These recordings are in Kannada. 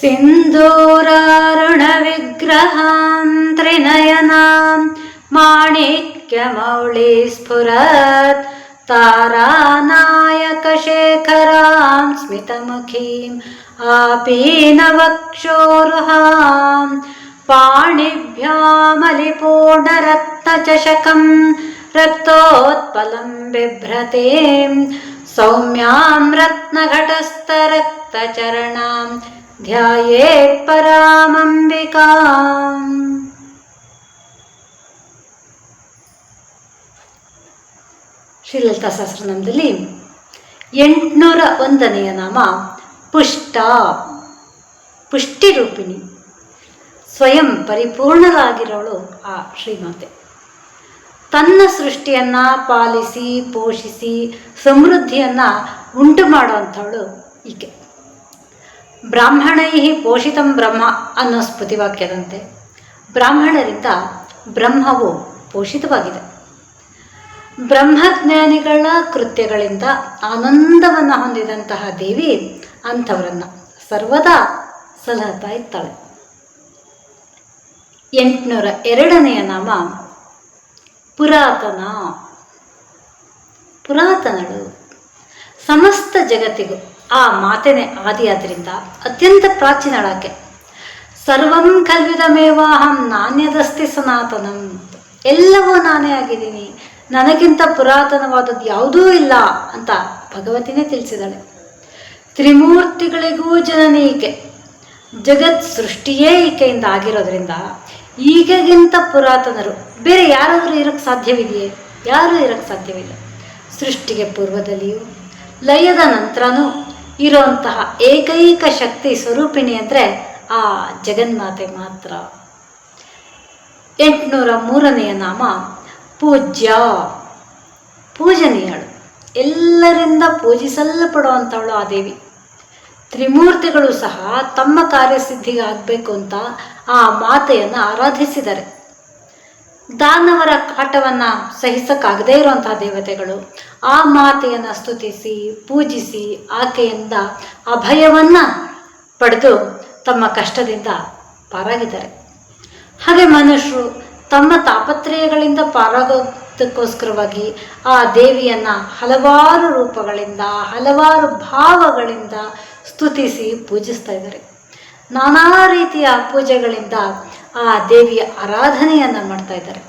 सिन्दूरारुणविग्रहां त्रिनयनां माणिक्यमौळि स्फुरत् तारानायकशेखरां स्मितमुखीम् आपीनवक्षोरुहां पाणिभ्यामलिपूर्णरत्नचषकं रक्तोत्पलं बिभ्रतीं सौम्यां रत्नघटस्थरक्तचरणां ಧ್ಯಾಯೇತ್ परामम्बिकाम् ಶ್ರೀಲಲಿತಾ ಸಹಸ್ರನಾಮದಲ್ಲಿ ಎಂಟುನೂರ ಒಂದನೆಯ ನಾಮ ಪುಷ್ಟ, ಪುಷ್ಟಿರೂಪಿಣಿ. ಸ್ವಯಂ ಪರಿಪೂರ್ಣರಾಗಿರೋಳು ಆ ಶ್ರೀಮಾತೆ. ತನ್ನ ಸೃಷ್ಟಿಯನ್ನ ಪಾಲಿಸಿ, ಪೋಷಿಸಿ, ಸಮೃದ್ಧಿಯನ್ನ ಉಂಟು ಮಾಡುವಂಥವಳು ಈಕೆ. ಬ್ರಾಹ್ಮಣೈ ಪೋಷಿತಂ ಬ್ರಹ್ಮ ಅನ್ನೋ ಸ್ಮೃತಿವಾಕ್ಯದಂತೆ ಬ್ರಾಹ್ಮಣರಿಂದ ಬ್ರಹ್ಮವು ಪೋಷಿತವಾಗಿದೆ. ಬ್ರಹ್ಮಜ್ಞಾನಿಗಳ ಕೃತ್ಯಗಳಿಂದ ಆನಂದವನ್ನು ಹೊಂದಿದಂತಹ ದೇವಿ ಅಂಥವರನ್ನು ಸರ್ವದಾ ಸಲಹತಾ ಇದ್ದಾಳೆ ಎಂಟುನೂರ ಎರಡನೆಯ ನಾಮ ಪುರಾತನ. ಪುರಾತನಳು ಸಮಸ್ತ ಜಗತ್ತಿಗೂ ಆ ಮಾತೇನೆ ಆದಿಯಾದ್ರಿಂದ ಅತ್ಯಂತ ಪ್ರಾಚೀನಳಾಕೆ ಸರ್ವಂ ಕಲ್ವಿದಮೇವಾಹಂ ನಾಣ್ಯದಸ್ತಿ ಸನಾತನಂ. ಎಲ್ಲವೂ ನಾನೇ ಆಗಿದ್ದೀನಿ. ನನಗಿಂತ ಪುರಾತನವಾದದ್ದು ಯಾವುದೂ ಇಲ್ಲ ಅಂತ ಭಗವತಿನೇ ತಿಳಿಸಿದಾಳೆ. ತ್ರಿಮೂರ್ತಿಗಳಿಗೂ ಜನನೀಕೆ ಜಗತ್ ಸೃಷ್ಟಿಯೇ ಈಕೆಯಿಂದ ಆಗಿರೋದ್ರಿಂದ ಈಗಗಿಂತ ಪುರಾತನರು. ಬೇರೆ ಯಾರಾದರೂ ಇರೋಕ್ಕೆ ಸಾಧ್ಯವಿದೆಯೇ? ಯಾರೂ ಇರೋಕ್ಕೆ ಸಾಧ್ಯವಿಲ್ಲ. ಸೃಷ್ಟಿಗೆ ಪೂರ್ವದಲ್ಲಿಯೂ, ಲಯದ ನಂತರನೂ ಇರುವಂತಹ ಏಕೈಕ ಶಕ್ತಿ ಸ್ವರೂಪಿಣಿ ಅಂದರೆ ಆ ಜಗನ್ಮಾತೆ ಮಾತ್ರ. ಎಂಟುನೂರ ಮೂರನೆಯ ನಾಮ ಪೂಜ್ಯ. ಪೂಜನೀಯಳು. ಎಲ್ಲರಿಂದ ಪೂಜಿಸಲ್ಪಡುವಂಥವಳು ಆ ದೇವಿ. ತ್ರಿಮೂರ್ತಿಗಳು ಸಹ ತಮ್ಮ ಕಾರ್ಯಸಿದ್ಧಿಗಾಗಬೇಕು ಅಂತ ಆ ಮಾತೆಯನ್ನು ಆರಾಧಿಸಿದ್ದಾರೆ. ದಾನವರ ಕಾಟವನ್ನು ಸಹಿಸಕ್ಕಾಗದೇ ಇರುವಂತಹ ದೇವತೆಗಳು, ಆ ಮಾತೆಯನ್ನು ಸ್ತುತಿಸಿ, ಪೂಜಿಸಿ, ಆಕೆಯಿಂದ ಅಭಯವನ್ನು ಪಡೆದು ತಮ್ಮ ಕಷ್ಟದಿಂದ ಪಾರಾಗಿದ್ದಾರೆ. ಹಾಗೆ ಮನುಷ್ಯರು ತಮ್ಮ ತಾಪತ್ರಯಗಳಿಂದ ಪಾರಾಗೋದಕ್ಕೋಸ್ಕರವಾಗಿ ಆ ದೇವಿಯನ್ನು ಹಲವಾರು ರೂಪಗಳಿಂದ, ಹಲವಾರು ಭಾವಗಳಿಂದ ಸ್ತುತಿಸಿ ಪೂಜಿಸ್ತಾ ಇದ್ದಾರೆ. ನಾನಾ ರೀತಿಯ ಪೂಜೆಗಳಿಂದ ಆ ದೇವಿಯ ಆರಾಧನೆಯನ್ನು ಮಾಡ್ತಾ ಇದ್ದಾರೆ.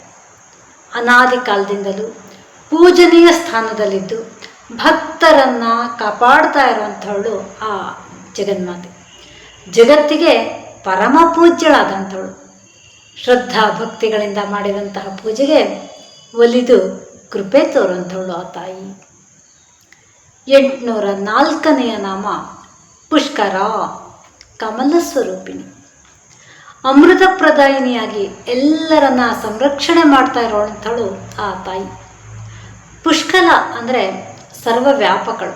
ಅನಾದಿ ಕಾಲದಿಂದಲೂ ಪೂಜನೀಯ ಸ್ಥಾನದಲ್ಲಿದ್ದು ಭಕ್ತರನ್ನು ಕಾಪಾಡ್ತಾ ಇರುವಂಥವಳು ಆ ಜಗನ್ಮಾತೆ. ಜಗತ್ತಿಗೆ ಪರಮ ಪೂಜ್ಯಳಾದಂಥವಳು. ಶ್ರದ್ಧಾ ಭಕ್ತಿಗಳಿಂದ ಮಾಡಿದಂತಹ ಪೂಜೆಗೆ ಒಲಿದು ಕೃಪೆ ತೋರುವಂಥವಳು ಆ ತಾಯಿ. ಎಂಟುನೂರ ನಾಲ್ಕನೆಯ ನಾಮ ಪುಷ್ಕರ ಕಮಲ ಸ್ವರೂಪಿಣಿ. ಅಮೃತ ಪ್ರದಾಯಿನಿಯಾಗಿ ಎಲ್ಲರನ್ನ ಸಂರಕ್ಷಣೆ ಮಾಡ್ತಾ ಇರೋವಂಥವಳು ಆ ತಾಯಿ. ಪುಷ್ಕಲ ಅಂದರೆ ಸರ್ವವ್ಯಾಪಕಳು.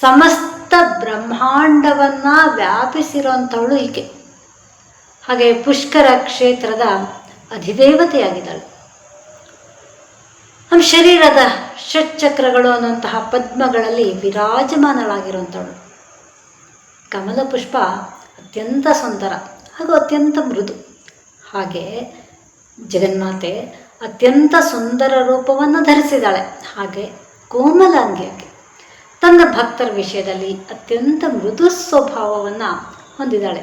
ಸಮಸ್ತ ಬ್ರಹ್ಮಾಂಡವನ್ನು ವ್ಯಾಪಿಸಿರೋಂಥವಳು ಈಕೆ ಹಾಗೆ ಪುಷ್ಕರ ಕ್ಷೇತ್ರದ ಅಧಿದೇವತೆಯಾಗಿದ್ದಾಳು. ನಮ್ಮ ಶರೀರದ ಷಟ್ಚಕ್ರಗಳು ಅನ್ನುವಂತಹ ಪದ್ಮಗಳಲ್ಲಿ ವಿರಾಜಮಾನಳಾಗಿರುವಂಥವಳು. ಕಮಲ ಪುಷ್ಪ ಅತ್ಯಂತ ಸುಂದರ. ಹಾಗೂ ಅತ್ಯಂತ ಮೃದು. ಹಾಗೆ ಜಗನ್ಮಾತೆ ಅತ್ಯಂತ ಸುಂದರ ರೂಪವನ್ನು ಧರಿಸಿದ್ದಾಳೆ. ಹಾಗೆ ಕೋಮಲಾಂಗಿಯಾಗಿ ತನ್ನ ಭಕ್ತರ ವಿಷಯದಲ್ಲಿ ಅತ್ಯಂತ ಮೃದು ಸ್ವಭಾವವನ್ನು ಹೊಂದಿದ್ದಾಳೆ.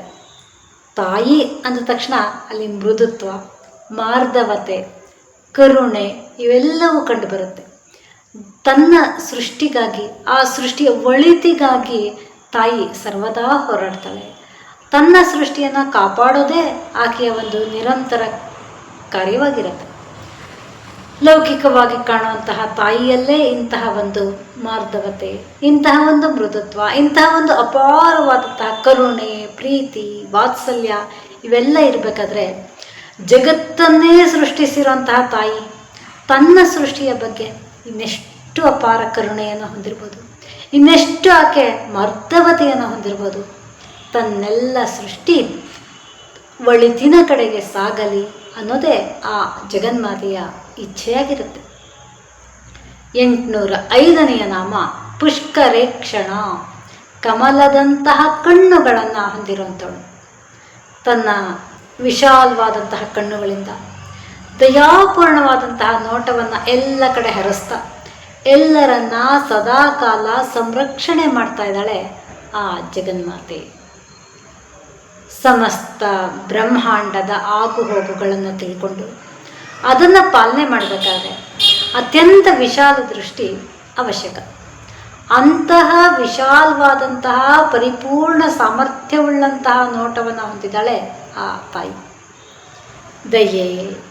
ತಾಯಿ ಅಂದ ತಕ್ಷಣ ಅಲ್ಲಿ ಮೃದುತ್ವ ಮಾರ್ಧವತೆ ಕರುಣೆ ಇವೆಲ್ಲವೂ ಕಂಡುಬರುತ್ತೆ ತನ್ನ ಸೃಷ್ಟಿಗಾಗಿ, ಆ ಸೃಷ್ಟಿಯ ಒಳಿತಿಗಾಗಿ ತಾಯಿ ಸರ್ವದಾ ಹೋರಾಡ್ತಾಳೆ. ತನ್ನ ಸೃಷ್ಟಿಯನ್ನು ಕಾಪಾಡೋದೇ ಆಕೆಯ ಒಂದು ನಿರಂತರ ಕಾರ್ಯವಾಗಿರುತ್ತೆ. ಲೌಕಿಕವಾಗಿ ಕಾಣುವಂತಹ ತಾಯಿಯಲ್ಲೇ ಇಂತಹ ಒಂದು ಮಾರ್ಧವತೆ ಇಂತಹ ಒಂದು ಮೃದುತ್ವ, ಇಂತಹ ಒಂದು ಅಪಾರವಾದಂತಹ ಕರುಣೆ, ಪ್ರೀತಿ, ವಾತ್ಸಲ್ಯ ಇವೆಲ್ಲ ಇರಬೇಕಾದ್ರೆ ಜಗತ್ತನ್ನೇ ಸೃಷ್ಟಿಸಿರುವಂತಹ ತಾಯಿ ತನ್ನ ಸೃಷ್ಟಿಯ ಬಗ್ಗೆ ಇನ್ನೆಷ್ಟು ಅಪಾರ ಕರುಣೆಯನ್ನು ಹೊಂದಿರ್ಬೋದು, ಇನ್ನೆಷ್ಟು ಆಕೆ ಮರ್ಧವತೆಯನ್ನು ಹೊಂದಿರ್ಬೋದು ತನ್ನೆಲ್ಲ ಸೃಷ್ಟಿ ಒಳಿತಿನ ಕಡೆಗೆ ಸಾಗಲಿ ಅನ್ನೋದೇ ಆ ಜಗನ್ಮಾತೆಯ ಇಚ್ಛೆಯಾಗಿರುತ್ತೆ. ಎಂಟುನೂರ ಐದನೆಯ ನಾಮ, ಪುಷ್ಕರೇಕ್ಷಣ. ಕಮಲದಂತಹ ಕಣ್ಣುಗಳನ್ನು ಹೊಂದಿರುವಂಥವಳು. ತನ್ನ ವಿಶಾಲವಾದಂತಹ ಕಣ್ಣುಗಳಿಂದ, ದಯಾಪೂರ್ಣವಾದಂತಹ ನೋಟವನ್ನು ಎಲ್ಲ ಕಡೆ ಹರಿಸ್ತಾ, ಎಲ್ಲರನ್ನ ಸದಾಕಾಲ ಸಂರಕ್ಷಣೆ ಮಾಡ್ತಾ ಇದ್ದಾಳೆ ಆ ಜಗನ್ಮಾತೆ. ಸಮಸ್ತ ಬ್ರಹ್ಮಾಂಡದ ಆಗು ಹೋಗುಗಳನ್ನು ತಿಳ್ಕೊಂಡು ಅದನ್ನು ಪಾಲನೆ ಮಾಡಬೇಕಾದ್ರೆ ಅತ್ಯಂತ ವಿಶಾಲ ದೃಷ್ಟಿ ಅವಶ್ಯಕ. ಅಂತಹ ವಿಶಾಲವಾದಂತಹ ಪರಿಪೂರ್ಣ ಸಾಮರ್ಥ್ಯವುಳ್ಳಂತಹ ನೋಟವನ್ನು ಹೊಂದಿದ್ದಾಳೆ ಆ ತಾಯಿ. ದಯೆ,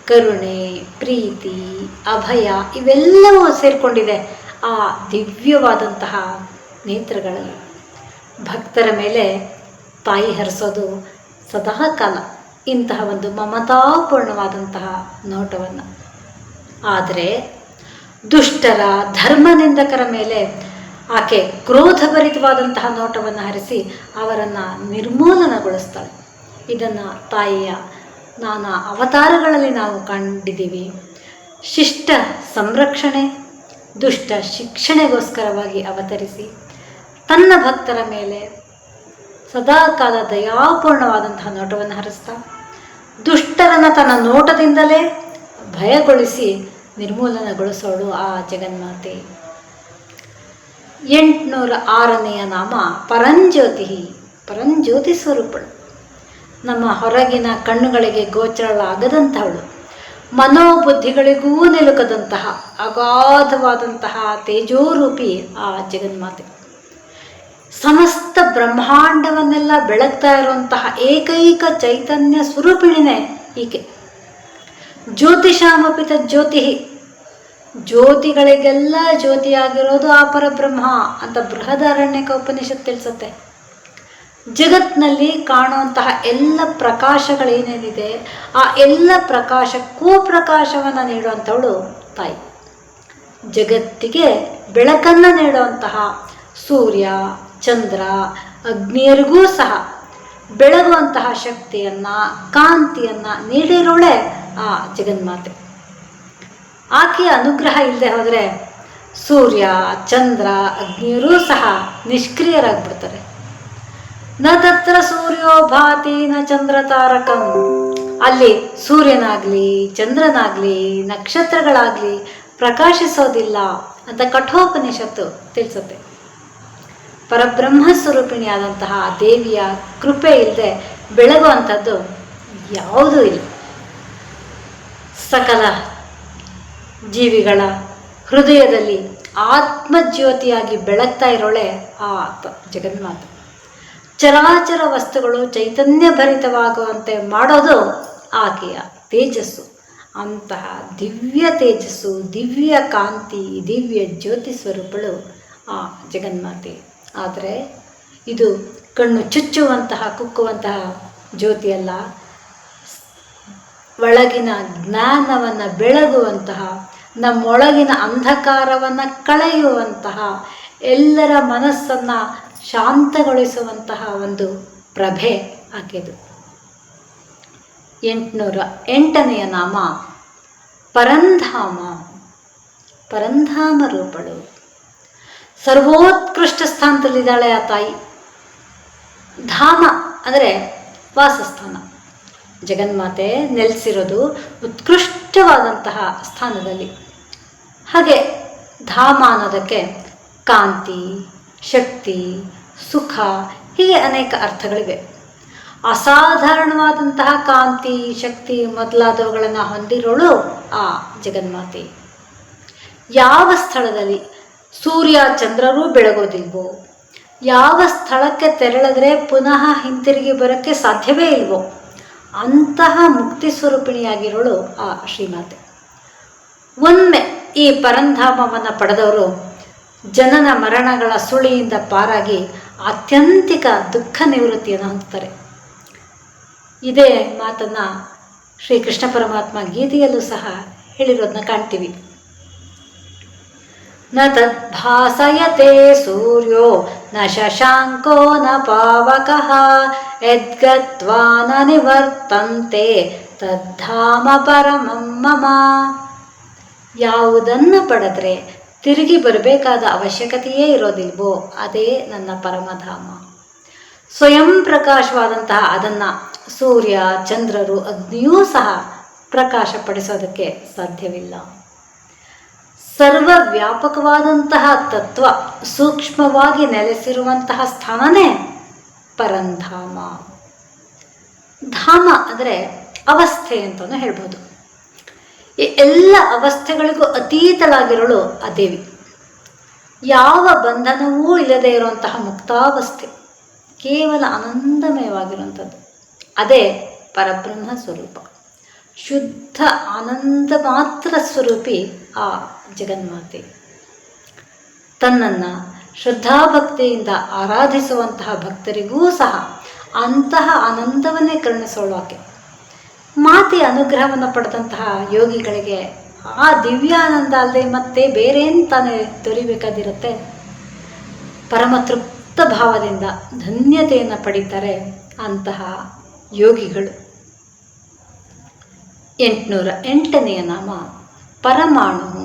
ಕರುಣೆ, ಪ್ರೀತಿ, ಅಭಯ ಇವೆಲ್ಲವೂ ಸೇರಿಕೊಂಡಿದೆ ಆ ದಿವ್ಯವಾದಂತಹ ನೇತ್ರಗಳಲ್ಲಿ. ಭಕ್ತರ ಮೇಲೆ ತಾಯಿ ಹರಿಸೋದು ಸದಾ ಕಾಲ. ಇಂತಹ ಒಂದು ಮಮತಾಪೂರ್ಣವಾದಂತಹ ನೋಟವನ್ನು. ಆದರೆ ದುಷ್ಟರ ಧರ್ಮನಿಂದಕರ ಮೇಲೆ ಆಕೆ ಕ್ರೋಧಭರಿತವಾದಂತಹ ನೋಟವನ್ನು ಹರಿಸಿ ಅವರನ್ನು ನಿರ್ಮೂಲನಗೊಳಿಸ್ತಾಳೆ. ಇದನ್ನು ತಾಯಿಯ ನಾನಾ ಅವತಾರಗಳಲ್ಲಿ ನಾವು ಕಂಡಿದ್ದೀವಿ. ಶಿಷ್ಟ ಸಂರಕ್ಷಣೆ, ದುಷ್ಟ ಶಿಕ್ಷಣೆಗೋಸ್ಕರವಾಗಿ ಅವತರಿಸಿ, ತನ್ನ ಭಕ್ತರ ಮೇಲೆ ಸದಾಕಾಲ ದಯಾಪೂರ್ಣವಾದಂತಹ ನೋಟವನ್ನು ಹರಿಸ್ತಾ, ದುಷ್ಟರನ್ನು ತನ್ನ ನೋಟದಿಂದಲೇ ಭಯಗೊಳಿಸಿ ನಿರ್ಮೂಲನಗೊಳಿಸೋಳು ಆ ಜಗನ್ಮಾತೆ. ಎಂಟುನೂರ ಆರನೆಯ ನಾಮ ಪರಂಜ್ಯೋತಿ ಪರಂಜ್ಯೋತಿ ಸ್ವರೂಪಳು. ನಮ್ಮ ಹೊರಗಿನ ಕಣ್ಣುಗಳಿಗೆ ಗೋಚರಳಾಗದಂತಹವಳು ಮನೋಬುದ್ಧಿಗಳಿಗೂ ನಿಲುಕದಂತಹ ಅಗಾಧವಾದಂತಹ ತೇಜೋರೂಪಿ ಆ ಜಗನ್ಮಾತೆ. ಸಮಸ್ತ ಬ್ರಹ್ಮಾಂಡವನ್ನೆಲ್ಲ ಬೆಳಗ್ತಾ ಇರುವಂತಹ ಏಕೈಕ ಚೈತನ್ಯ ಸ್ವರೂಪಿಣಿನೇ ಈಕೆ. ಜ್ಯೋತಿಷಾಮಪಿತ ಜ್ಯೋತಿ. ಜ್ಯೋತಿಗಳಿಗೆಲ್ಲ ಜ್ಯೋತಿಯಾಗಿರೋದು ಆ ಪರಬ್ರಹ್ಮ ಅಂತ ಬೃಹದಾರಣ್ಯಕ ಉಪನಿಷತ್ ತಿಳಿಸುತ್ತೆ. ಜಗತ್ನಲ್ಲಿ ಕಾಣುವಂತಹ ಎಲ್ಲ ಪ್ರಕಾಶಗಳೇನೇನಿದೆ, ಆ ಎಲ್ಲ ಪ್ರಕಾಶಕ್ಕೂ ಪ್ರಕಾಶವನ್ನು ನೀಡುವಂಥವಳು ತಾಯಿ. ಜಗತ್ತಿಗೆ ಬೆಳಕನ್ನು ನೀಡುವಂತಹ ಸೂರ್ಯ ಚಂದ್ರ ಅಗ್ನಿಯರಿಗೂ ಸಹ ಬೆಳಗುವಂತಹ ಶಕ್ತಿಯನ್ನು, ಕಾಂತಿಯನ್ನು ನೀಡಿರೋಳೆ ಆ ಜಗನ್ಮಾತೆ. ಆಕೆಯ ಅನುಗ್ರಹ ಇಲ್ಲದೆ ಹೋದರೆ ಸೂರ್ಯ, ಚಂದ್ರ, ಅಗ್ನಿಯರೂ ಸಹ ನಿಷ್ಕ್ರಿಯರಾಗ್ಬಿಡ್ತಾರೆ. ನ ತತ್ರ ಸೂರ್ಯೋ ಭಾತಿ ನ ಚಂದ್ರ ತಾರಕಂ. ಅಲ್ಲಿ ಸೂರ್ಯನಾಗ್ಲಿ, ಚಂದ್ರನಾಗ್ಲಿ, ನಕ್ಷತ್ರಗಳಾಗ್ಲಿ ಪ್ರಕಾಶಿಸೋದಿಲ್ಲ ಅಂತ ಕಠೋಪನಿಷತ್ತು ತಿಳಿಸುತ್ತೆ. ಪರಬ್ರಹ್ಮ ಸ್ವರೂಪಿಣಿಯಾದಂತಹ ದೇವಿಯ ಕೃಪೆ ಇಲ್ಲದೆ ಬೆಳಗುವಂಥದ್ದು ಯಾವುದೂ ಇಲ್ಲ. ಸಕಲ ಜೀವಿಗಳ ಹೃದಯದಲ್ಲಿ ಆತ್ಮಜ್ಯೋತಿಯಾಗಿ ಬೆಳಗ್ತಾ ಇರೋಳೆ ಆ ಜಗನ್ಮಾತೆ. ಚರಾಚರ ವಸ್ತುಗಳು ಚೈತನ್ಯ ಭರಿತವಾಗುವಂತೆ ಮಾಡೋದು ಆಕೆಯ ತೇಜಸ್ಸು. ಅಂತಹ ದಿವ್ಯ ತೇಜಸ್ಸು, ದಿವ್ಯ ಕಾಂತಿ, ದಿವ್ಯ ಜ್ಯೋತಿ ಸ್ವರೂಪಗಳು ಆ ಜಗನ್ಮಾತೆ. ಆದರೆ ಇದು ಕಣ್ಣು ಚುಚ್ಚುವಂತಹ, ಕುಕ್ಕುವಂತಹ ಜ್ಯೋತಿಯಲ್ಲ. ಒಳಗಿನ ಜ್ಞಾನವನ್ನು ಬೆಳಗುವಂತಹ, ನಮ್ಮೊಳಗಿನ ಅಂಧಕಾರವನ್ನು ಕಳೆಯುವಂತಹ, ಎಲ್ಲರ ಮನಸ್ಸನ್ನು ಶಾಂತಗೊಳಿಸುವಂತಹ ಒಂದು ಪ್ರಭೆ ಆಕೆದು. ಎಂಟುನೂರ ಎಂಟನೆಯ ನಾಮ ಪರಂಧಾಮ. ಪರಂಧಾಮ ರೂಪಳು. ಸರ್ವೋತ್ಕೃಷ್ಟ ಸ್ಥಾನದಲ್ಲಿದ್ದಾಳೆ ಆ ತಾಯಿ. ಧಾಮ ಅಂದರೆ ವಾಸಸ್ಥಾನ. ಜಗನ್ಮಾತೆ ನೆಲೆಸಿರೋದು ಉತ್ಕೃಷ್ಟವಾದಂತಹ ಸ್ಥಾನದಲ್ಲಿ. ಹಾಗೆ ಧಾಮ ಅನ್ನೋದಕ್ಕೆ ಕಾಂತಿ, ಶಕ್ತಿ, ಸುಖ ಹೀಗೆ ಅನೇಕ ಅರ್ಥಗಳಿವೆ. ಅಸಾಧಾರಣವಾದಂತಹ ಕಾಂತಿ, ಶಕ್ತಿ ಮೊದಲಾದವುಗಳನ್ನು ಹೊಂದಿರೋಳು ಆ ಜಗನ್ಮಾತೆ. ಯಾವ ಸ್ಥಳದಲ್ಲಿ ಸೂರ್ಯ ಚಂದ್ರರೂ ಬೆಳಗೋದಿಲ್ವೋ? ಯಾವ ಸ್ಥಳಕ್ಕೆ ತೆರಳಿದ್ರೆ ಪುನಃ ಹಿಂತಿರುಗಿ ಬರೋಕ್ಕೆ ಸಾಧ್ಯವೇ ಇಲ್ವೋ? ಅಂತಹ ಮುಕ್ತಿ ಸ್ವರೂಪಿಣಿಯಾಗಿರೋಳು ಆ ಶ್ರೀಮಾತೆ. ಒಮ್ಮೆ ಈ ಪರಂಧಾಮವನ್ನು ಪಡೆದವರು ಜನನ ಮರಣಗಳ ಸುಳಿಯಿಂದ ಪಾರಾಗಿ ಅತ್ಯಂತಿಕ ದುಃಖ ನಿವೃತ್ತಿಯನ್ನು ಹೊಂದುತ್ತಾರೆ. ಇದೇ ಮಾತನ್ನು ಶ್ರೀಕೃಷ್ಣ ಪರಮಾತ್ಮ ಗೀತೆಯಲ್ಲೂ ಸಹ ಹೇಳಿರೋದನ್ನ ಕಾಣ್ತೀವಿ. ತದ್ಭಾಸಯತೆ ಸೂರ್ಯೋ, ನ ಶಶಾಂಕೋ ನ ಪಾವಕಃ, ಯದ್ಗತ್ವಾ ನ ನಿವರ್ತಂತೆ ತದ್ಧಾಮ ಪರಮಂ ಮಮ. ಯಾವುದನ್ನು ಪಡೆದ್ರೆ ತಿರುಗಿ ಬರಬೇಕಾದ ಅವಶ್ಯಕತೆಯೇ ಇರೋದಿಲ್ವೋ, ಅದೇ ನನ್ನ ಪರಮಧಾಮ. ಸ್ವಯಂ ಪ್ರಕಾಶವಾದಂತಹ ಅದನ್ನು ಸೂರ್ಯ, ಚಂದ್ರರು, ಅಗ್ನಿಯೂ ಸಹ ಪ್ರಕಾಶಪಡಿಸೋದಕ್ಕೆ ಸಾಧ್ಯವಿಲ್ಲ. ಸರ್ವ ವ್ಯಾಪಕವಾದಂತಹ ತತ್ವ ಸೂಕ್ಷ್ಮವಾಗಿ ನೆಲೆಸಿರುವಂತಹ ಸ್ಥಾನನೇ ಪರಂಧಾಮ. ಧಾಮ ಅಂದರೆ ಅವಸ್ಥೆ ಅಂತಲೂ ಹೇಳ್ಬೋದು. ಈ ಎಲ್ಲ ಅವಸ್ಥೆಗಳಿಗೂ ಅತೀತಳಾಗಿರಲು ಆ ದೇವಿ. ಯಾವ ಬಂಧನವೂ ಇಲ್ಲದೆ ಇರುವಂತಹ ಮುಕ್ತಾವಸ್ಥೆ, ಕೇವಲ ಆನಂದಮಯವಾಗಿರುವಂಥದ್ದು. ಅದೇ ಪರಬ್ರಹ್ಮ ಸ್ವರೂಪ. ಶುದ್ಧ ಆನಂದ ಮಾತ್ರ ಸ್ವರೂಪಿ ಆ ಜಗನ್ಮಾತೆ. ತನ್ನನ್ನು ಶ್ರದ್ಧಾಭಕ್ತಿಯಿಂದ ಆರಾಧಿಸುವಂತಹ ಭಕ್ತರಿಗೂ ಸಹ ಅಂತಹ ಆನಂದವನ್ನೇ ಕರುಣಿಸೋಳಾಕೆ. ಮಾತೆಯ ಅನುಗ್ರಹವನ್ನು ಪಡೆದಂತಹ ಯೋಗಿಗಳಿಗೆ ಆ ದಿವ್ಯಾನಂದ ಅಲ್ಲದೆ ಮತ್ತೆ ಬೇರೇನು ತಾನೇ ದೊರಿಬೇಕಾದಿರುತ್ತೆ. ಪರಮ ತೃಪ್ತ ಭಾವದಿಂದ ಧನ್ಯತೆಯನ್ನು ಪಡೀತಾರೆ ಅಂತಹ ಯೋಗಿಗಳು. ಎಂಟುನೂರ ಎಂಟನೆಯ ನಾಮ ಪರಮಾಣು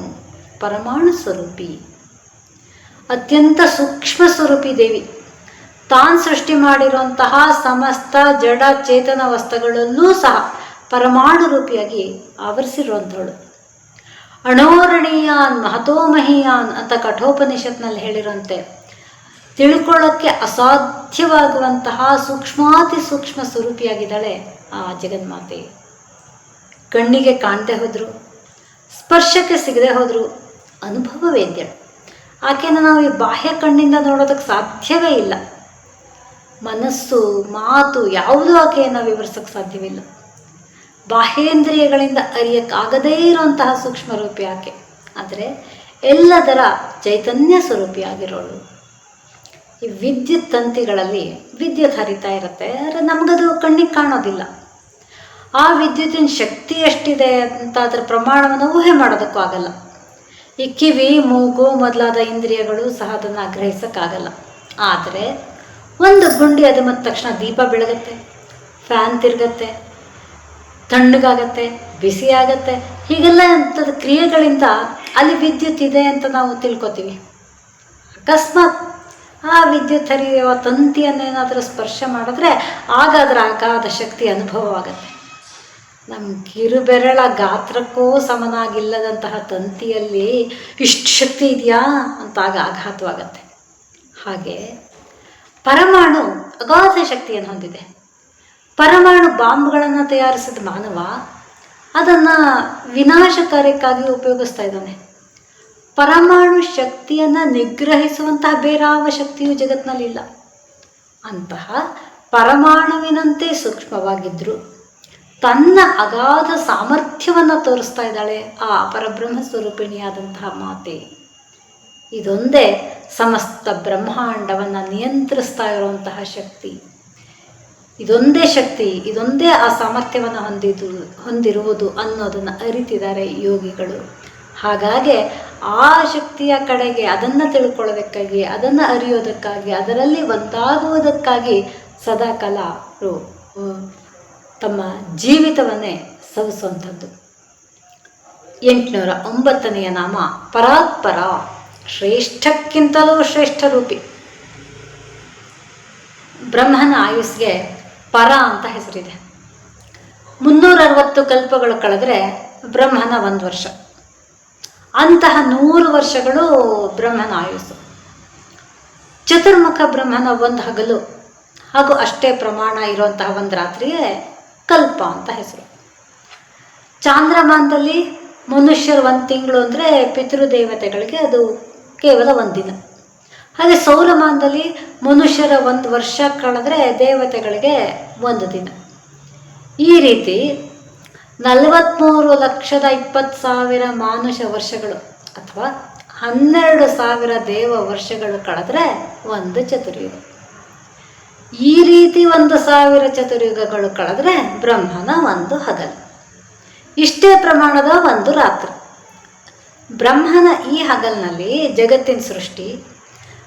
ಪರಮಾಣು ಸ್ವರೂಪಿ. ಅತ್ಯಂತ ಸೂಕ್ಷ್ಮ ಸ್ವರೂಪಿ ದೇವಿ. ತಾನು ಸೃಷ್ಟಿ ಮಾಡಿರುವಂತಹ ಸಮಸ್ತ ಜಡ ಚೇತನ ವಸ್ತುಗಳಲ್ಲೂ ಸಹ ಪರಮಾಣು ರೂಪಿಯಾಗಿ ಆವರಿಸಿರುವಂಥಳು ಅಣೋರಣೀಯಾನ್, ಮಹತೋಮಹೀಯಾನ್ ಅಂತ ಕಠೋಪನಿಷತ್ನಲ್ಲಿ ಹೇಳಿರುವಂತೆ ತಿಳ್ಕೊಳ್ಳೋಕ್ಕೆ ಅಸಾಧ್ಯವಾಗುವಂತಹ ಸೂಕ್ಷ್ಮಾತಿ ಸೂಕ್ಷ್ಮ ಸ್ವರೂಪಿಯಾಗಿದ್ದಾಳೆ ಆ ಜಗನ್ಮಾತೆ. ಕಣ್ಣಿಗೆ ಕಾಣದೆ ಹೋದರು, ಸ್ಪರ್ಶಕ್ಕೆ ಸಿಗದೆ ಹೋದರು ಅನುಭವ ವೇದ್ಯಳು ಆಕೆಯನ್ನು ನಾವು ಈ ಬಾಹ್ಯ ಕಣ್ಣಿಂದ ನೋಡೋದಕ್ಕೆ ಸಾಧ್ಯವೇ ಇಲ್ಲ. ಮನಸ್ಸು, ಮಾತು ಯಾವುದೂ ಆಕೆಯನ್ನು ವಿವರಿಸೋಕ್ಕೆ ಸಾಧ್ಯವಿಲ್ಲ. ಬಾಹ್ಯೇಂದ್ರಿಯಗಳಿಂದ ಅರಿಯಕ್ಕಾಗದೇ ಇರುವಂತಹ ಸೂಕ್ಷ್ಮ ರೂಪಿ ಆಕೆ. ಆದರೆ ಎಲ್ಲದರ ಚೈತನ್ಯ ಸ್ವರೂಪಿಯಾಗಿರೋಳು ಈ ವಿದ್ಯುತ್ ತಂತಿಗಳಲ್ಲಿ ವಿದ್ಯುತ್ ಹರಿತಾ ಇರುತ್ತೆ, ಆದರೆ ನಮಗದು ಕಣ್ಣಿಗೆ ಕಾಣೋದಿಲ್ಲ. ಆ ವಿದ್ಯುತ್ತಿನ ಶಕ್ತಿ ಎಷ್ಟಿದೆ ಅಂತ ಅದರ ಪ್ರಮಾಣವನ್ನು ಊಹೆ ಮಾಡೋದಕ್ಕೂ ಆಗಲ್ಲ. ಈ ಕಿವಿ, ಮೂಗು ಮೊದಲಾದ ಇಂದ್ರಿಯಗಳು ಸಹ ಅದನ್ನು ಆಗ್ರಹಿಸೋಕ್ಕಾಗಲ್ಲ ಆದರೆ ಒಂದು ಗುಂಡಿ ಅದು ಮತ್ತು ತಕ್ಷಣ ದೀಪ ಬೆಳಗುತ್ತೆ, ಫ್ಯಾನ್ ತಿರುಗತ್ತೆ, ತಣ್ಣಗಾಗತ್ತೆ ಬಿಸಿ ಆಗತ್ತೆ ಹೀಗೆಲ್ಲ ಅಂಥದ್ದು ಕ್ರಿಯೆಗಳಿಂದ ಅಲ್ಲಿ ವಿದ್ಯುತ್ ಇದೆ ಅಂತ ನಾವು ತಿಳ್ಕೊತೀವಿ. ಅಕಸ್ಮಾತ್ ಆ ವಿದ್ಯುತ್ ಹರಿಯುವ ತಂತಿಯನ್ನೇನಾದರೂ ಸ್ಪರ್ಶ ಮಾಡಿದ್ರೆ ಆಗ ಅದರ ಅಗಾಧ ಶಕ್ತಿ ಅನುಭವವಾಗತ್ತೆ. ನಮ್ಮ ಕಿರುಬೆರಳ ಗಾತ್ರಕ್ಕೂ ಸಮನಾಗಿಲ್ಲದಂತಹ ತಂತಿಯಲ್ಲಿ ಇಷ್ಟು ಶಕ್ತಿ ಇದೆಯಾ ಅಂತ ಆಗ ಆಘಾತವಾಗತ್ತೆ. ಹಾಗೆ ಪರಮಾಣು ಅಗಾಧ ಶಕ್ತಿಯನ್ನು ಹೊಂದಿದೆ. ಪರಮಾಣು ಬಾಂಬ್ಗಳನ್ನು ತಯಾರಿಸಿದ ಮಾನವ ಅದನ್ನು ವಿನಾಶಕಾರ್ಯಕ್ಕಾಗಿ ಉಪಯೋಗಿಸ್ತಾ ಇದ್ದಾನೆ. ಪರಮಾಣು ಶಕ್ತಿಯನ್ನು ನಿಗ್ರಹಿಸುವಂತಹ ಬೇರಾವ ಶಕ್ತಿಯು ಜಗತ್ತಿನಲ್ಲಿಲ್ಲ ಅಂತಹ ಪರಮಾಣುವಿನಂತೆ ಸೂಕ್ಷ್ಮವಾಗಿದ್ದರು ತನ್ನ ಅಗಾಧ ಸಾಮರ್ಥ್ಯವನ್ನು ತೋರಿಸ್ತಾ ಇದ್ದಾಳೆ ಆ ಪರಬ್ರಹ್ಮ ಸ್ವರೂಪಿಣಿಯಾದಂತಹ ಮಾತೆ. ಇದೊಂದೇ ಸಮಸ್ತ ಬ್ರಹ್ಮಾಂಡವನ್ನು ನಿಯಂತ್ರಿಸ್ತಾ ಇರುವಂತಹ ಶಕ್ತಿ. ಇದೊಂದೇ ಶಕ್ತಿ, ಇದೊಂದೇ ಆ ಸಾಮರ್ಥ್ಯವನ್ನು ಹೊಂದಿದ್ದು ಹೊಂದಿರುವುದು ಅನ್ನೋದನ್ನು ಅರಿತಿದ್ದಾರೆ ಯೋಗಿಗಳು. ಹಾಗಾಗಿ ಆ ಶಕ್ತಿಯ ಕಡೆಗೆ ಅದನ್ನು ತಿಳ್ಕೊಳ್ಳೋದಕ್ಕಾಗಿ, ಅದನ್ನು ಅರಿಯೋದಕ್ಕಾಗಿ, ಅದರಲ್ಲಿ ಒಂದಾಗುವುದಕ್ಕಾಗಿ ಸದಾಕಾಲ ತಮ್ಮ ಜೀವಿತವನ್ನೇ ಸವಿಸುವಂಥದ್ದು. ಎಂಟುನೂರ ಒಂಬತ್ತನೆಯ ನಾಮ ಪರಾತ್ಪರ, ಶ್ರೇಷ್ಠಕ್ಕಿಂತಲೂ ಶ್ರೇಷ್ಠ ರೂಪಿ. ಬ್ರಹ್ಮನ ಆಯುಸ್ಗೆ ಪರ ಅಂತ ಹೆಸರಿದೆ. ಮುನ್ನೂರ ಅರವತ್ತು ಕಲ್ಪಗಳು ಕಳೆದ್ರೆ ಬ್ರಹ್ಮನ ಒಂದು ವರ್ಷ. ಅಂತಹ ನೂರು ವರ್ಷಗಳು ಬ್ರಹ್ಮನ ಆಯುಸ್ಸು. ಚತುರ್ಮುಖ ಬ್ರಹ್ಮನ ಒಂದು ಹಗಲು. ಹಾಗೂ ಅಷ್ಟೇ ಪ್ರಮಾಣ ಇರುವಂತಹ ಒಂದು ರಾತ್ರಿಗೆ ಕಲ್ಪ ಅಂತ ಹೆಸರು. ಚಾಂದ್ರಮಾನದಲ್ಲಿ ಮನುಷ್ಯರು ಒಂದು ತಿಂಗಳು ಅಂದರೆ ಪಿತೃದೇವತೆಗಳಿಗೆ ಅದು ಕೇವಲ ಒಂದು ದಿನ. ಹಾಗೆ ಸೌರಮಾನದಲ್ಲಿ ಮನುಷ್ಯರ ಒಂದು ವರ್ಷ ಕಳೆದ್ರೆ ದೇವತೆಗಳಿಗೆ ಒಂದು ದಿನ. ಈ ರೀತಿ ನಲವತ್ತ್ಮೂರು ಲಕ್ಷದ ಇಪ್ಪತ್ತು ಸಾವಿರ ಮಾನುಷ ವರ್ಷಗಳು ಅಥವಾ ಹನ್ನೆರಡು ಸಾವಿರ ದೇವ ವರ್ಷಗಳು ಕಳೆದ್ರೆ ಒಂದು ಚತುರ್ಯುಗ. ಈ ರೀತಿ ಒಂದು ಸಾವಿರ ಚತುರ್ಯುಗಗಳು ಕಳೆದ್ರೆ ಬ್ರಹ್ಮನ ಒಂದು ಹಗಲು. ಇಷ್ಟೇ ಪ್ರಮಾಣದ ಒಂದು ರಾತ್ರಿ. ಬ್ರಹ್ಮನ ಈ ಹಗಲಿನಲ್ಲಿ ಜಗತ್ತಿನ ಸೃಷ್ಟಿ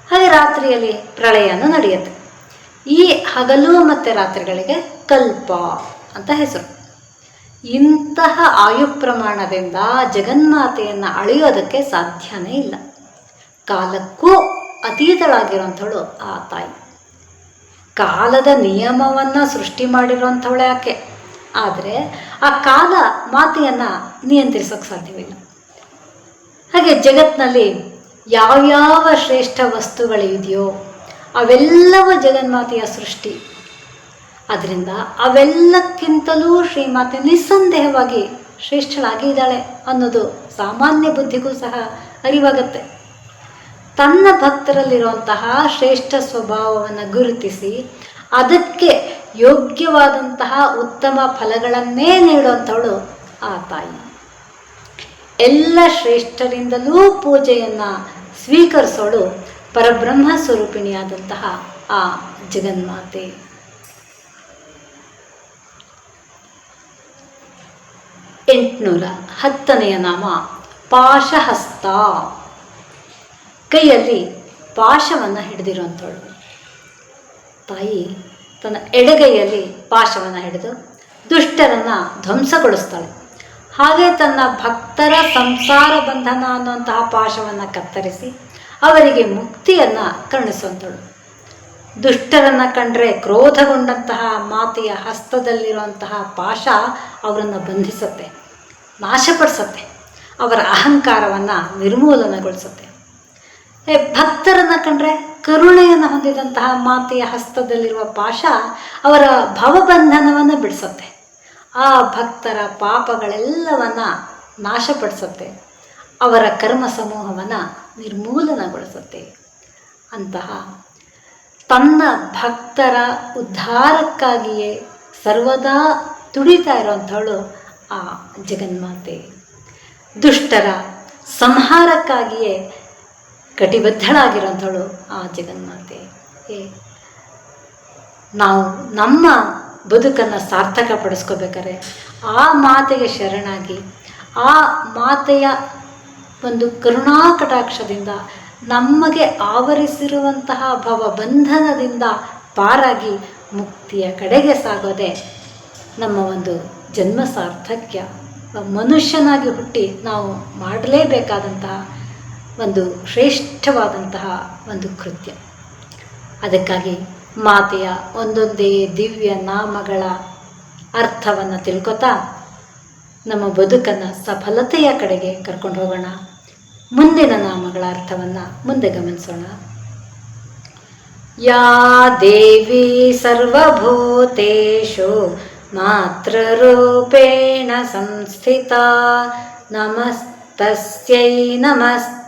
ಹಾಗೆ ರಾತ್ರಿಯಲ್ಲಿ ಪ್ರಳಯನೂ ನಡೆಯುತ್ತೆ. ಈ ಹಗಲು ಮತ್ತು ರಾತ್ರಿಗಳಿಗೆ ಕಲ್ಪ ಅಂತ ಹೆಸರು. ಇಂತಹ ಆಯು ಪ್ರಮಾಣದಿಂದ ಜಗನ್ಮಾತೆಯನ್ನು ಅಳೆಯೋದಕ್ಕೆ ಸಾಧ್ಯನೇ ಇಲ್ಲ. ಕಾಲಕ್ಕೂ ಅತೀತಳಾಗಿರುವಂಥಳು ಆ ತಾಯಿ. ಕಾಲದ ನಿಯಮವನ್ನು ಸೃಷ್ಟಿ ಮಾಡಿರುವಂಥವಳೆ ಆಕೆ. ಆದರೆ ಆ ಕಾಲ ಮಾತೆಯನ್ನು ನಿಯಂತ್ರಿಸೋಕೆ ಸಾಧ್ಯವಿಲ್ಲ. ಹಾಗೆ ಜಗತ್ತಿನಲ್ಲಿ ಯಾವ್ಯಾವ ಶ್ರೇಷ್ಠ ವಸ್ತುಗಳಿದೆಯೋ ಅವೆಲ್ಲವ ಜಗನ್ಮಾತೆಯ ಸೃಷ್ಟಿ. ಅದರಿಂದ ಅವೆಲ್ಲಕ್ಕಿಂತಲೂ ಶ್ರೀಮಾತೆ ನಿಸ್ಸಂದೇಹವಾಗಿ ಶ್ರೇಷ್ಠಳಾಗಿ ಇದ್ದಾಳೆ ಅನ್ನೋದು ಸಾಮಾನ್ಯ ಬುದ್ಧಿಗೂ ಸಹ ಅರಿವಾಗತ್ತೆ. ತನ್ನ ಭಕ್ತರಲ್ಲಿರುವಂತಹ ಶ್ರೇಷ್ಠ ಸ್ವಭಾವವನ್ನು ಗುರುತಿಸಿ ಅದಕ್ಕೆ ಯೋಗ್ಯವಾದಂತಹ ಉತ್ತಮ ಫಲಗಳನ್ನೇ ನೀಡುವಂಥವಳು ಆ ತಾಯಿ. ಎಲ್ಲ ಶ್ರೇಷ್ಠರಿಂದಲೂ ಪೂಜೆಯನ್ನು ಸ್ವೀಕರಿಸೋಳು ಪರಬ್ರಹ್ಮ ಸ್ವರೂಪಿಣಿಯಾದಂತಹ ಆ ಜಗನ್ಮಾತೆ. ಎಂಟುನೂರ ಹತ್ತನೆಯ ನಾಮ ಪಾಶಹಸ್ತ. ಕೈಯಲ್ಲಿ ಪಾಶವನ್ನು ಹಿಡಿದಿರುವಂಥವಳು. ತಾಯಿ ತನ್ನ ಎಡಗೈಯಲ್ಲಿ ಪಾಶವನ್ನು ಹಿಡಿದು ದುಷ್ಟರನ್ನು ಧ್ವಂಸಗೊಳಿಸ್ತಾಳೆ. ಹಾಗೆ ತನ್ನ ಭಕ್ತರ ಸಂಸಾರ ಬಂಧನ ಅನ್ನುವಂತಹ ಪಾಶವನ್ನು ಕತ್ತರಿಸಿ ಅವರಿಗೆ ಮುಕ್ತಿಯನ್ನು ಕರುಣಿಸುವಂಥಳು ದುಷ್ಟರನ್ನು ಕಂಡ್ರೆ ಕ್ರೋಧಗೊಂಡಂತಹ ಮಾತೆಯ ಹಸ್ತದಲ್ಲಿರುವಂತಹ ಪಾಶ ಅವರನ್ನು ಬಂಧಿಸುತ್ತೆ, ನಾಶಪಡಿಸುತ್ತೆ, ಅವರ ಅಹಂಕಾರವನ್ನು ನಿರ್ಮೂಲನಗೊಳಿಸುತ್ತೆ. ಭಕ್ತರನ್ನ ಕಂಡ್ರೆ ಕರುಣೆಯನ್ನು ಹೊಂದಿದಂತಹ ಮಾತೆಯ ಹಸ್ತದಲ್ಲಿರುವ ಪಾಶ ಅವರ ಭವಬಂಧನವನ್ನು ಬಿಡಿಸುತ್ತೆ. ಆ ಭಕ್ತರ ಪಾಪಗಳೆಲ್ಲವನ್ನ ನಾಶಪಡಿಸುತ್ತೆ. ಅವರ ಕರ್ಮ ಸಮೂಹವನ್ನು ನಿರ್ಮೂಲನಗೊಳಿಸುತ್ತೆ. ಅಂತಹ ತನ್ನ ಭಕ್ತರ ಉದ್ಧಾರಕ್ಕಾಗಿಯೇ ಸರ್ವದಾ ತುಡಿತಾ ಇರುವಂಥವಳು ಆ ಜಗನ್ಮಾತೆ. ದುಷ್ಟರ ಸಂಹಾರಕ್ಕಾಗಿಯೇ ಕಟಿಬದ್ಧಳಾಗಿರೋಂಥವಳು ಆ ಜಗನ್ಮಾತೆ. ಏ, ನಾವು ನಮ್ಮ ಬದುಕನ್ನು ಸಾರ್ಥಕ ಪಡಿಸ್ಕೋಬೇಕಾದ್ರೆ ಆ ಮಾತೆಗೆ ಶರಣಾಗಿ, ಆ ಮಾತೆಯ ಒಂದು ಕರುಣಾ ಕಟಾಕ್ಷದಿಂದ ನಮಗೆ ಆವರಿಸಿರುವಂತಹ ಭವಬಂಧನದಿಂದ ಪಾರಾಗಿ ಮುಕ್ತಿಯ ಕಡೆಗೆ ಸಾಗೋದೆ ನಮ್ಮ ಒಂದು ಜನ್ಮ ಸಾರ್ಥಕ್ಯ. ಮನುಷ್ಯನಾಗಿ ಹುಟ್ಟಿ ನಾವು ಮಾಡಲೇಬೇಕಾದಂತಹ ಒಂದು ಶ್ರೇಷ್ಠವಾದಂತಹ ಒಂದು ಕೃತ್ಯ. ಅದಕ್ಕಾಗಿ ಮಾತೆಯ ಒಂದೊಂದೇ ದಿವ್ಯ ನಾಮಗಳ ಅರ್ಥವನ್ನು ತಿಳ್ಕೊತಾ ನಮ್ಮ ಬದುಕನ್ನು ಸಫಲತೆಯ ಕಡೆಗೆ ಕರ್ಕೊಂಡು ಹೋಗೋಣ. ಮುಂದಿನ ನಾಮಗಳ ಅರ್ಥವನ್ನು ಮುಂದೆ ಗಮನಿಸೋಣ. ಯಾ ದೇವಿ ಸರ್ವಭೂತೇಷು ಮಾತೃರೂಪೇಣ ಸಂಸ್ಥಿತ ನಮಸ್ತಸ್ಯೈ